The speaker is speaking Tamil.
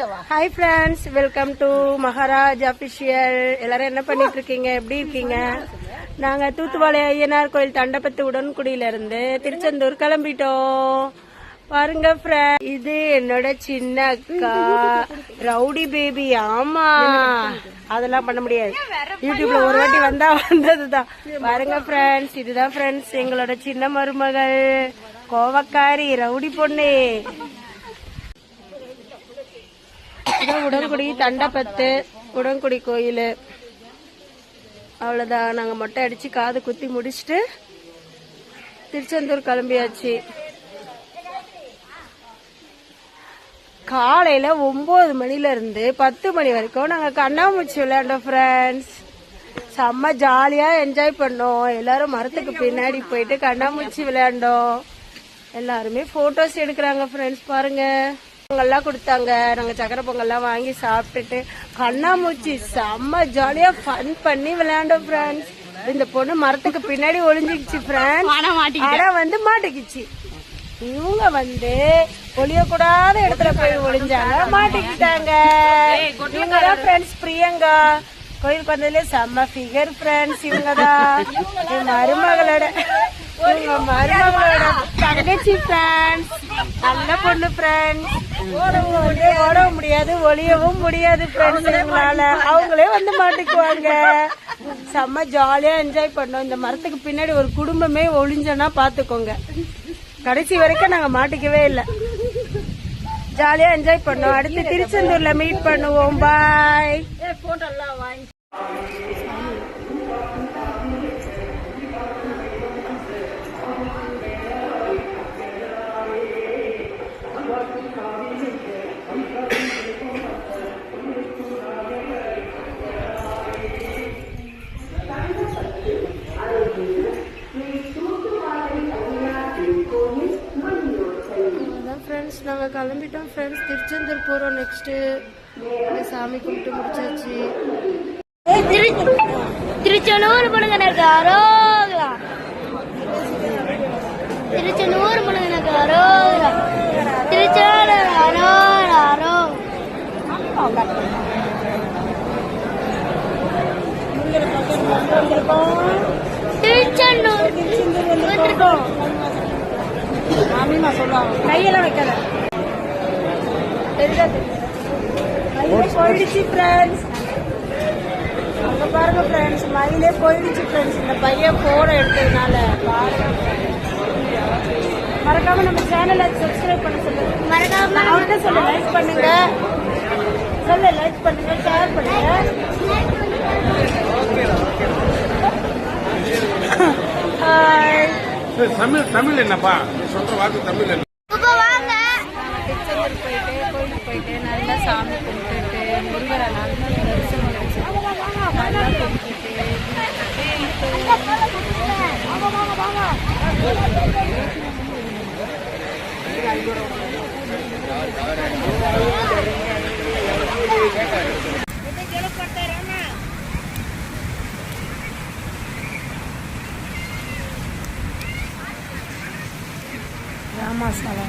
Hi friends welcome to Maharaj official எல்லாரும் என்ன பண்ணிட்டு இருக்கீங்க எப்படி இருக்கீங்க? நாங்க தூத்துவாளை ஐயனார் கோயில் தண்டபத்து உடன்குடியில இருந்து திருச்செந்தூர் கிளம்பிட்டோம். பாருங்க ஃப்ரெண்ட் இது என்னோட சின்ன அக்கா. ரவுடி பேபி ஆமா. அதெல்லாம் பண்ண முடியாது. யூடியூப்ல ஒரு வாட்டி வந்தா வந்ததுதான். பாருங்க ஃப்ரெண்ட்ஸ் இதுதான் ஃப்ரெண்ட்ஸ் எங்களோட சின்ன மருமகள். கோவக்காரி ரவுடி பொண்ணு. இதான் உடன்குடி தண்டப்பத்து உடன்குடி கோயில். அவ்வளோதான் நாங்கள் மொட்டை அடித்து காது குத்தி முடிச்சுட்டு திருச்செந்தூர் கிளம்பியாச்சு. காலையில் ஒம்பது மணிலேருந்து பத்து மணி வரைக்கும் நாங்கள் கண்ணாமூச்சி விளையாண்டோம் ஃப்ரெண்ட்ஸ் செம்ம ஜாலியாக என்ஜாய் பண்ணோம். எல்லாரும் மரத்துக்கு பின்னாடி போயிட்டு கண்ணாமூச்சி விளையாண்டோம். எல்லாருமே ஃபோட்டோஸ் எடுக்கிறாங்க ஃப்ரெண்ட்ஸ் பாருங்கள் பொங்கல்லாம் கொடுத்தாங்க. நாங்கள் சக்கரை பொங்கல்லாம் வாங்கி சாப்பிட்டுட்டு கண்ணாமூச்சி செம்ம ஜாலியாக ஃபன் பண்ணி விளையாண்டோம் ஃப்ரெண்ட்ஸ் இந்த பொண்ணு மரத்துக்கு பின்னாடி ஒளிஞ்சிக்கிச்சு ஃப்ரெண்ட்ஸ் ஆனா வந்து மாட்டிக்கிச்சு. இவங்க வந்து ஒளியக்கூடாத இடத்துல போய் ஒளிஞ்சாங்க மாட்டிக்கிட்டாங்க. இவங்க தான் ஃப்ரெண்ட்ஸ் பிரியங்கா. கோயிலுக்கு வந்ததுல செம்ம ஃபிகர் ஃப்ரெண்ட்ஸ் இவங்க தான் மருமகளோட இவங்க மருமகளோட தங்கச்சி ஃப்ரெண்ட்ஸ் நல்ல பொண்ணு ஃப்ரெண்ட்ஸ் ஓடவும் முடியாது ஒளியவும் முடியாது ஃப்ரெண்ட்ஸ் இவங்களால அவங்களே வந்து மாட்டிக்குவாங்க. செம்ம ஜாலியா என்ஜாய் பண்ணோம். இந்த மரத்துக்கு பின்னாடி ஒரு குடும்பமே ஒளிஞ்சோன்னா பாத்துக்கோங்க. கடைசி வரைக்கும் நாங்க மாட்டிக்கவே இல்லை. ஜாலியா என்ஜாய் பண்ணோம். அடுத்து திருச்செந்தூர்ல மீட் பண்ணுவோம். பாய் அதான் ஃப்ரெண்ட்ஸ் நாங்கள் கிளம்பிட்டோம் ஃப்ரெண்ட்ஸ் திருச்செந்தூர் போகிறோம் நெக்ஸ்ட்டு சாமி கும்பிட்டு முடிச்சாச்சு. திருச்செந்தூர் முருகனுக்கு மாமிமா சொல்லுவாங்க கையெல்லாம் வைக்காத போயிடுச்சு ஃப்ரெண்ட்ஸ் அங்க பாருங்க ஃப்ரெண்ட்ஸ் மயிலே போயிடுச்சு ஃப்ரெண்ட்ஸ் இந்த பையன் போட எடுத்ததுனால. பாருங்க மறக்காம நம்ம சேனலை சப்ஸ்கிரைப் பண்ண சொல்லுங்க. மறக்காம அவர்கிட்ட சொல்லு லைக் பண்ணுங்க. சொல்லு லைக் பண்ணுங்க ஷேர் பண்ணுங்க. தமிழ் தமிழ் என்னப்பா? சொல்ற வாக்கு தமிழ் கோயிலுக்கு போயிட்டு நல்லா சாமி கும்பிட்டுட்டு முருகரை நல்லா தரிசனம் நல்லா கும்பிட்டுட்டு మసాలా